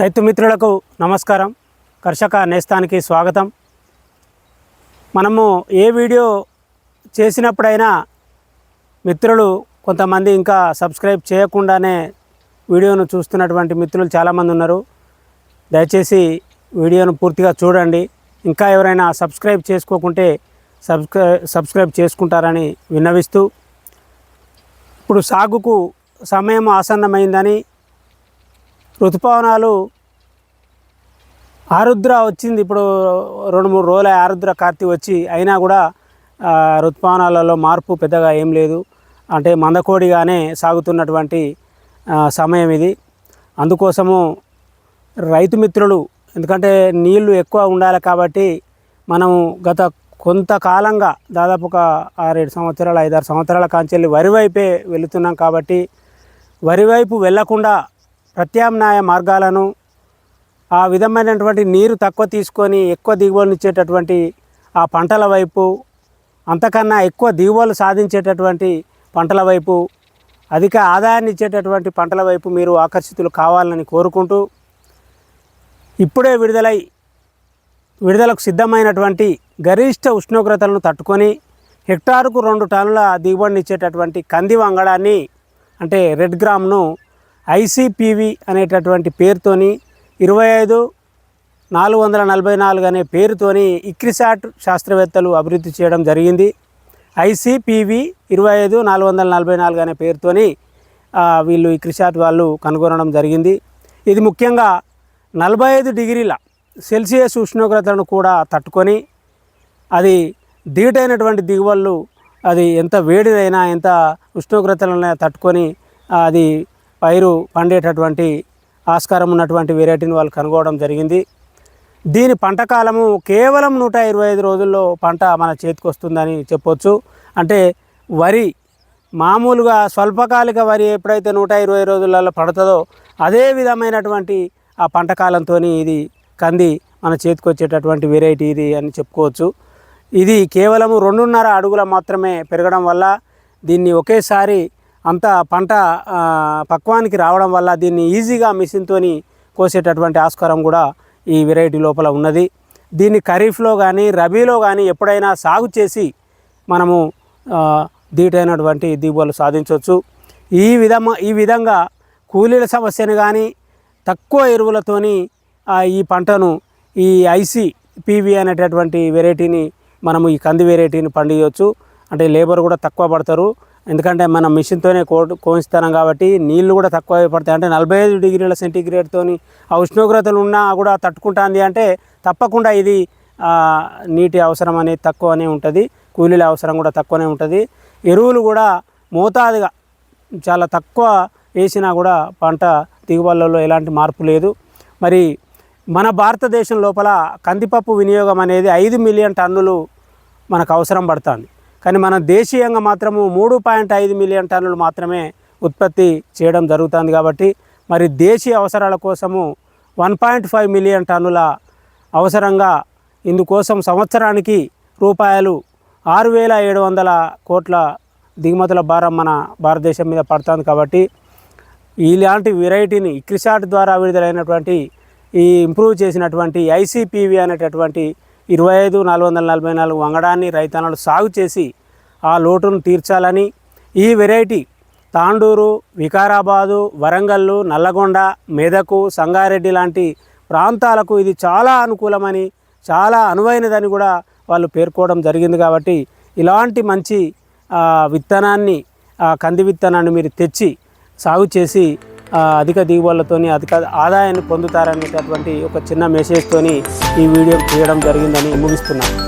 రైతు మిత్రులకు నమస్కారం. కర్షక నేస్తానికి స్వాగతం. మనము ఏ వీడియో చేసినప్పుడైనా మిత్రులు కొంతమంది ఇంకా సబ్స్క్రైబ్ చేయకుండానే వీడియోను చూస్తున్నటువంటి మిత్రులు చాలామంది ఉన్నారు. దయచేసి వీడియోను పూర్తిగా చూడండి. ఇంకా ఎవరైనా సబ్స్క్రైబ్ చేసుకోకుంటే సబ్స్క్రై సబ్స్క్రైబ్ చేసుకుంటారని విన్నవిస్తూ ఇప్పుడు సాగుకు సమయం ఆసన్నమైందని ఋతుపవనాలు ఆరుద్ర వచ్చింది. ఇప్పుడు రెండు మూడు రోజుల ఆరుద్ర కార్తీ వచ్చి అయినా కూడా ఋతుపవనాలలో మార్పు పెద్దగా ఏం లేదు. అంటే మందకోడిగానే సాగుతున్నటువంటి సమయం ఇది. అందుకోసము రైతు మిత్రులు ఎందుకంటే నీళ్ళు ఎక్కువ ఉండాలి కాబట్టి మనము గత కొంతకాలంగా దాదాపు ఒక ఆరేడు సంవత్సరాలు ఐదారు సంవత్సరాల కాంచెల్లి వరి వైపే వెళుతున్నాం కాబట్టి వరి వైపు వెళ్ళకుండా ప్రత్యామ్నాయ మార్గాలను ఆ విధమైనటువంటి నీరు తక్కువ తీసుకొని ఎక్కువ దిగుబడులు ఇచ్చేటటువంటి ఆ పంటల వైపు అంతకన్నా ఎక్కువ దిగుబడులు సాధించేటటువంటి పంటల వైపు అధిక ఆదాయాన్ని ఇచ్చేటటువంటి పంటల వైపు మీరు ఆకర్షితులు కావాలని కోరుకుంటూ ఇప్పుడే విడుదలై విడుదలకు సిద్ధమైనటువంటి గరిష్ట ఉష్ణోగ్రతలను తట్టుకొని హెక్టారుకు రెండు టన్నుల దిగుబడిని ఇచ్చేటటువంటి కంది వంగడాన్ని అంటే రెడ్ గ్రామ్ను ఐసీపీవి అనేటటువంటి పేరుతోని ఇరవై ఐదు నాలుగు వందల నలభై నాలుగు అనే పేరుతోని ఇక్రిసాట్ శాస్త్రవేత్తలు అభివృద్ధి చేయడం జరిగింది. ఐసీపీవి ఇరవై ఐదు నాలుగు వందల నలభై నాలుగు అనే పేరుతోని వీళ్ళు ఇక్రిసాట్ వాళ్ళు కనుగొనడం జరిగింది. ఇది ముఖ్యంగా నలభై ఐదు డిగ్రీల సెల్సియస్ ఉష్ణోగ్రతను కూడా తట్టుకొని అది ధీటైనటువంటి దిగువళ్ళు అది ఎంత వేడిదైనా ఎంత ఉష్ణోగ్రతలైనా తట్టుకొని అది పైరు పండేటటువంటి ఆస్కారం ఉన్నటువంటి వెరైటీని వాళ్ళు కనుగోవడం జరిగింది. దీని పంట కాలము కేవలం నూట ఇరవై ఐదు రోజుల్లో పంట మన చేతికి వస్తుందని చెప్పొచ్చు. అంటే వరి మామూలుగా స్వల్పకాలిక వరి ఎప్పుడైతే నూట ఇరవై రోజులలో పడుతుందో అదే విధమైనటువంటి ఆ పంట కాలంతో ఇది కంది మన చేతికి వచ్చేటటువంటి వెరైటీ ఇది అని చెప్పుకోవచ్చు. ఇది కేవలము రెండున్నర అడుగుల మాత్రమే పెరగడం వల్ల దీన్ని ఒకేసారి అంత పంట పక్వానికి రావడం వల్ల దీన్ని ఈజీగా మిషన్తోని కోసేటటువంటి ఆస్కారం కూడా ఈ వెరైటీ లోపల ఉన్నది. దీన్ని ఖరీఫ్లో కానీ రబీలో కానీ ఎప్పుడైనా సాగు చేసి మనము దీటైనటువంటి దిగుబడులు సాధించవచ్చు ఈ విధమ ఈ విధంగా కూలీల సమస్యను కానీ తక్కువ ఎరువులతోని ఈ పంటను ఈ ఐసి పీవీ అనేటటువంటి వెరైటీని మనము ఈ కంది వెరైటీని పండించవచ్చు అంటే లేబర్ కూడా తక్కువ పడతారు. ఎందుకంటే మనం మిషన్తోనే కో కోయిస్తాం కాబట్టి నీళ్ళు కూడా తక్కువ పడతాయి. అంటే నలభై ఐదు డిగ్రీల సెంటీగ్రేడ్తో ఆ ఉష్ణోగ్రతలు ఉన్నా కూడా తట్టుకుంటుంది అంటే తప్పకుండా ఇది నీటి అవసరం అనేది తక్కువనే ఉంటుంది. కూలీల అవసరం కూడా తక్కువనే ఉంటుంది. ఎరువులు కూడా మోతాదుగా చాలా తక్కువ వేసినా కూడా పంట దిగుబడులలో ఎలాంటి మార్పు లేదు. మరి మన భారతదేశం లోపల కందిపప్పు వినియోగం అనేది ఐదు మిలియన్ టన్నులు మనకు అవసరం పడుతుంది. కానీ మన దేశీయంగా మాత్రము మూడు పాయింట్ ఐదు మిలియన్ టన్నులు మాత్రమే ఉత్పత్తి చేయడం జరుగుతుంది కాబట్టి మరి దేశీయ అవసరాల కోసము వన్ పాయింట్ ఫైవ్ మిలియన్ టన్నుల అవసరంగా ఇందుకోసం సంవత్సరానికి రూపాయలు ఆరు వేల ఏడు వందల కోట్ల దిగుమతుల భారం మన భారతదేశం మీద పడుతుంది కాబట్టి ఇలాంటి వెరైటీని ఇక్రిసాట్ ద్వారా విడుదలైనటువంటి ఈ ఇంప్రూవ్ చేసినటువంటి ఐసీపీవి అనేటటువంటి ఇరవై ఐదు నాలుగు వందల నలభై నాలుగు వంగడాన్ని రైతన్నలు సాగు చేసి ఆ లోటును తీర్చాలని ఈ వెరైటీ తాండూరు వికారాబాదు వరంగల్లు నల్లగొండ మెదకు సంగారెడ్డి లాంటి ప్రాంతాలకు ఇది చాలా అనుకూలమని చాలా అనువైనదని కూడా వాళ్ళు పేర్కోవడం జరిగింది కాబట్టి ఇలాంటి మంచి విత్తనాన్ని కంది విత్తనాన్ని మీరు తెచ్చి సాగు చేసి అధిక దిగుబడులతోని అధిక ఆదాయాన్ని పొందుతారనేటటువంటి ఒక చిన్న మెసేజ్తోని ఈ వీడియో చేయడం జరిగిందని ముగిస్తున్నాను.